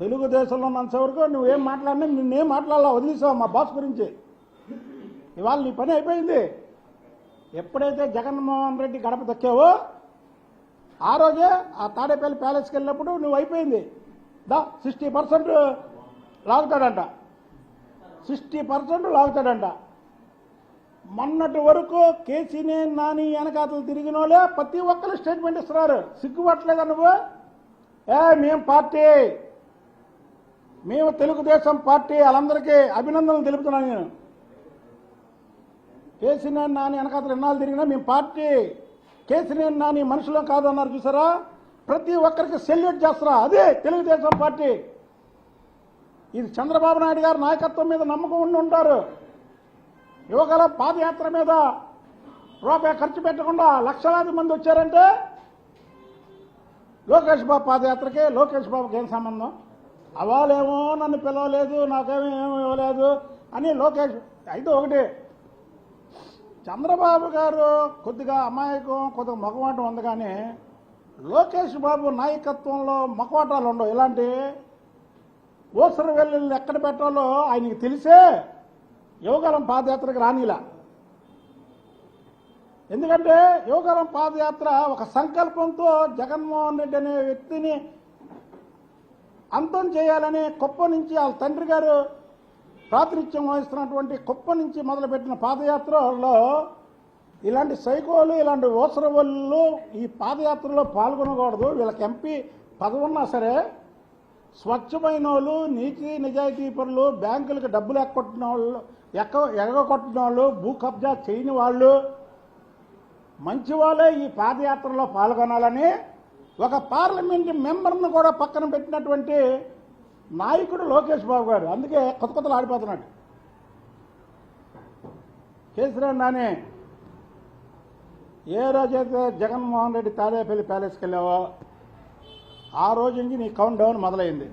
తెలుగుదేశంలో ఉన్నంత వరకు నువ్వేం మాట్లాడినా నిన్నేం మాట్లాడాలా వదిలేసావు మా బాస్ గురించి. ఇవాళ నీ పని అయిపోయింది. ఎప్పుడైతే జగన్మోహన్ రెడ్డి గడప దక్కావో ఆ రోజే ఆ తాడేపల్లి ప్యాలెస్కి వెళ్ళినప్పుడు నువ్వు అయిపోయింది. దా సిక్స్టీ పర్సెంట్ లాగుతాడంట. సిక్స్టీ పర్సెంట్ లాగుతాడంట. మొన్నటి వరకు కేసీనే నాని వెనకాతలు తిరిగినోళ్ళే ప్రతి ఒక్కరు స్టేట్మెంట్ ఇస్తున్నారు. సిగ్గుపట్టలేదా నువ్వు? ఏ మేం పార్టీ. మేము తెలుగుదేశం పార్టీ వాళ్ళందరికీ అభినందనలు తెలుపుతున్నాను నేను. కేసీనేని నాని వెనకాతలు ఎన్నాళ్ళు తిరిగినా మేము పార్టీ కేసీనేని నాని మనుషులం కాదు అన్నారు చూసారా? ప్రతి ఒక్కరికి సెల్యూట్ చేస్తారా? అదే తెలుగుదేశం పార్టీ. ఇది చంద్రబాబు నాయుడు గారి నాయకత్వం మీద నమ్మకం ఉండి ఉంటారు. యువకుల పాదయాత్ర మీద రూపాయి ఖర్చు పెట్టకుండా లక్షలాది మంది వచ్చారంటే లోకేష్ బాబు పాదయాత్రకి లోకేష్ బాబుకి ఏం సంబంధం? అవాలేమో నన్ను పిలవలేదు నాకేమీ ఏమీ ఇవ్వలేదు అని లోకేష్ అయితే ఒకటి చంద్రబాబు గారు కొద్దిగా అమాయకం కొద్దిగా మగవాటం ఉంది కానీ లోకేష్ బాబు నాయకత్వంలో మగవాటాలు ఉండవు. ఇలాంటి ఓసరు వెల్లుల్ని ఎక్కడ పెట్టాలో ఆయనకి తెలిసే యువగలం పాదయాత్రకు రానిలా. ఎందుకంటే యువగలం పాదయాత్ర ఒక సంకల్పంతో జగన్మోహన్ రెడ్డి అనే వ్యక్తిని అంతం చేయాలని కుప్ప నుంచి వాళ్ళ తండ్రి గారు ప్రాతినిధ్యం వహిస్తున్నటువంటి కుప్ప నుంచి మొదలుపెట్టిన పాదయాత్రలో ఇలాంటి సైకోలు ఇలాంటి ఓసరవల్లు ఈ పాదయాత్రలో పాల్గొనకూడదు. వీళ్ళకి ఎంపీ పదవి ఉన్నా సరే స్వచ్ఛమైన వాళ్ళు నీతి నిజాయితీ పరులు బ్యాంకులకు డబ్బులు ఎక్కొట్టిన వాళ్ళు ఎక్క ఎగగొట్టిన వాళ్ళు భూ కబ్జా చేయని వాళ్ళు మంచి వాళ్ళే ఈ పాదయాత్రలో పాల్గొనాలని ఒక పార్లమెంట్ మెంబర్ను కూడా పక్కన పెట్టినటువంటి నాయకుడు లోకేష్ బాబు గారు. అందుకే కొత్త కొత్తలు ఆడిపోతున్నాడు కేసీఆర్ నాని ఏ రోజైతే జగన్మోహన్ రెడ్డి తాడేపల్లి ప్యాలెస్కి వెళ్ళావో ఆ రోజు నుంచి నీ కౌంట్ డౌన్ మొదలైంది.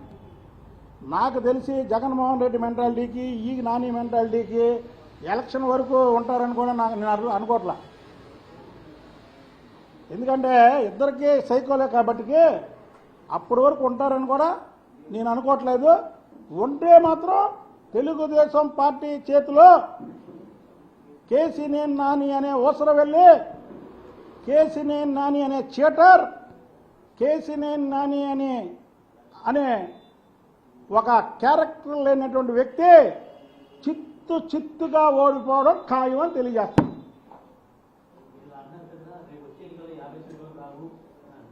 నాకు తెలిసి జగన్మోహన్ రెడ్డి మెంటాలిటీకి ఈ నాని మెంటాలిటీకి ఎలక్షన్ వరకు ఉంటారని కూడా నాకు నేను అనుకోవట్లా. ఎందుకంటే ఇద్దరికి సైకోలే కాబట్టి అప్పటి వరకు ఉంటారని కూడా నేను అనుకోవట్లేదు. ఉంటే మాత్రం తెలుగుదేశం పార్టీ చేతిలో కేసీనేని నాని అనే ఊసర వెళ్ళి కేసీనేని నాని అనే చీటర్ కేసీనేని నాని అని అనే ఒక క్యారెక్టర్ లేనటువంటి వ్యక్తి చిత్తు చిత్తుగా ఓడిపోవడం ఖాయం అని తెలియజేస్తుంది వీళ్ళు అన్నారు కదా రేపు వచ్చే ఎన్నికలు యాభై సీట్లు రావు అని.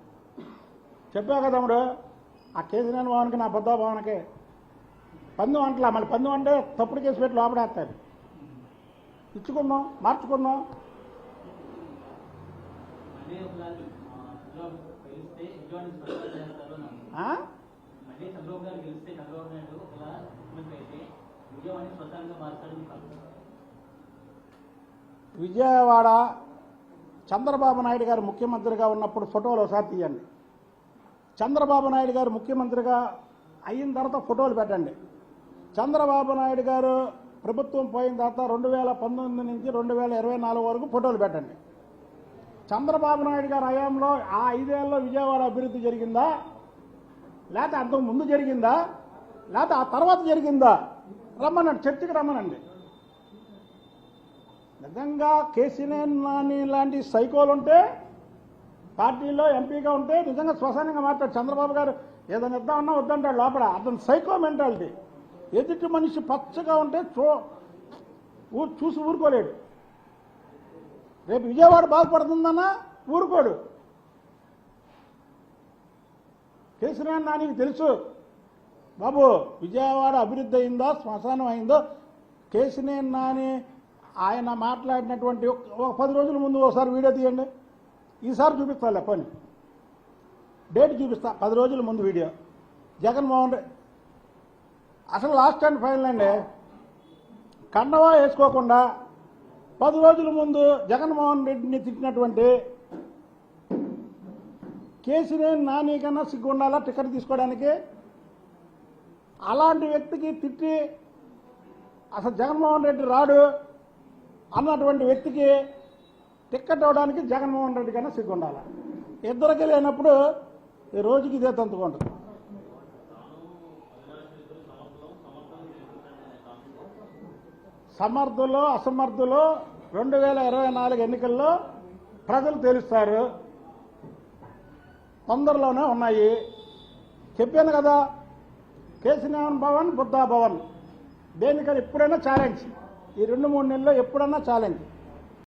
చెప్పా కదా తమ్ముడు? ఆ కేసీనేని భవన్కి నా బుద్ధ భవన్కి పందెం అంటలా మళ్ళీ పందెం అంటే తప్పుడు కేసు పెట్టి లోపడేస్తారు. మీకు అనుకుంటున్నారు విజయవాడ చంద్రబాబు నాయుడు గారు ముఖ్యమంత్రిగా ఉన్నప్పుడు ఫోటోలు ఒకసారి తీయండి. చంద్రబాబు నాయుడు గారు ముఖ్యమంత్రిగా అయిన తర్వాత ఫోటోలు పెట్టండి. చంద్రబాబు నాయుడు గారు ప్రభుత్వం పోయిన తర్వాత రెండు వేల పంతొమ్మిది నుంచి రెండు వేల ఇరవై నాలుగు వరకు ఫోటోలు పెట్టండి. చంద్రబాబు నాయుడు గారి హయాంలో ఆ ఐదేళ్ళలో విజయవాడ అభివృద్ధి జరిగిందా? లేకపోతే అంతకు ముందు జరిగిందా? లేకపోతే ఆ తర్వాత జరిగిందా? రమ్మనండి చర్చకి రమ్మనండి. నిజంగా కేసీనేని నాని లాంటి సైకోలు ఉంటే పార్టీలో ఎంపీగా ఉంటే నిజంగా శ్మశానంగా మాట్లాడు. చంద్రబాబు గారు ఏదైనా ఇద్దామన్నా వద్దంటాడు లోపల. అతను సైకో మెంటాలిటీ. ఎదుటి మనిషి పచ్చగా ఉంటే చూ చూసి ఊరుకోలేడు. రేపు విజయవాడ బాధపడుతుందన్నా ఊరుకోడు. కేసీఆర్ నానికి తెలుసు. బాబు విజయవాడ అభివృద్ధి అయిందో? శ్మశానం అయిందో? కేసీనేని నాని ఆయన మాట్లాడినటువంటి ఒక పది రోజుల ముందు ఒకసారి వీడియో తీయండి. ఈసారి చూపిస్తాలే పని. డేట్ చూపిస్తా పది రోజుల ముందు వీడియో. జగన్మోహన్ రెడ్డి అసలు లాస్ట్ అండ్ ఫైనల్ అండి. కండవా వేసుకోకుండా పది రోజుల ముందు జగన్మోహన్ రెడ్డిని తిట్టినటువంటి కేసీనేని నాని కన్నా సిగ్గు ఉండాలా టికెట్ తీసుకోవడానికి? అలాంటి వ్యక్తికి తిట్టి అసలు జగన్మోహన్ రెడ్డి రాడు అన్నటువంటి వ్యక్తికి టిక్కెట్ అవడానికి జగన్మోహన్ రెడ్డి కన్నా సిగ్గుండాలి? ఇద్దరికి లేనప్పుడు ఈ రోజుకి ఇదే తంతుకోండి సమర్థులు అసమర్థులు రెండు వేల ఇరవై నాలుగు ఎన్నికల్లో ప్రజలు తెలుస్తారు. తొందరలోనే ఉన్నాయి. చెప్పాను కదా కేసీనారాయణ భవన్ బుద్ధా భవన్. దేనికని ఎప్పుడైనా ఛాలెంజ్ ఈ రెండు మూడు నెలల్లో ఎప్పుడన్నా ఛాలెంజ్